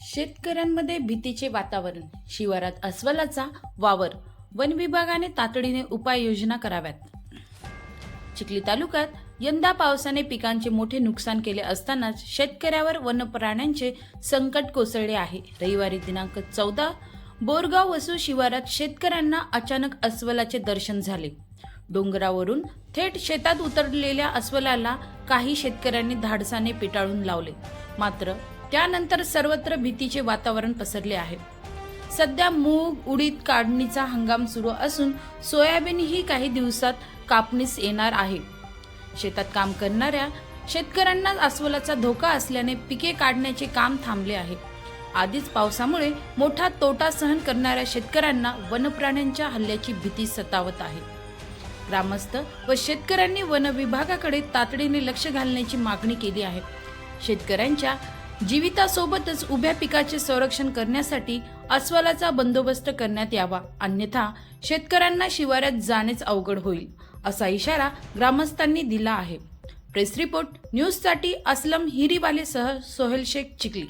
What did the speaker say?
शेतकऱ्यांमध्ये भीतीचे वातावरण शिवारात अस्वलाचा वावर वन विभागाने तातडीने उपाययोजना कराव्यात. चिखली तालुक्यात यंदा पावसाने पिकांचे मोठे नुकसान केले असतानाच शेतकऱ्यावर वनप्राण्यांचे संकट कोसळले आहे. रविवारी दिनांक चौदा बोरगाव वसू शिवारात शेतकऱ्यांना अचानक अस्वलाचे दर्शन झाले. डोंगरावरून थेट शेतात उतरलेल्या अस्वलाला काही शेतकऱ्यांनी धाडसाने पिटाळून लावले. मात्र त्यानंतर सर्वत्र भीतीचे वातावरण पसरले आहे. सध्या मूग उडीद काढणीचा हंगाम सुरू असून सोयाबीन ही काही दिवसात कापणीस येणार आहे. शेतात काम करणाऱ्या शेतकऱ्यांना अस्वलाचा धोका असल्याने पिके काढण्याचे काम थांबले आहे. आधीच पावसामुळे मोठा तोटा सहन करणाऱ्या शेतकऱ्यांना वनप्राण्यांच्या हल्ल्याची भीती सतावत आहे. ग्रामस्थ व शेतकऱ्यांनी वन विभागाकडे तातडीने लक्ष घालण्याची मागणी केली आहे. शेतकऱ्यांच्या जीवितासोबतच उभ्या पिकाचे संरक्षण करण्यासाठी अस्वलाचा बंदोबस्त करण्यात यावा. अन्यथा शेतकऱ्यांना शिवारात जाणेच अवघड होईल असा इशारा ग्रामस्थांनी दिला आहे. प्रेस रिपोर्ट न्यूजसाठी असलम हिरीवालेसह सोहेल शेख चिखली.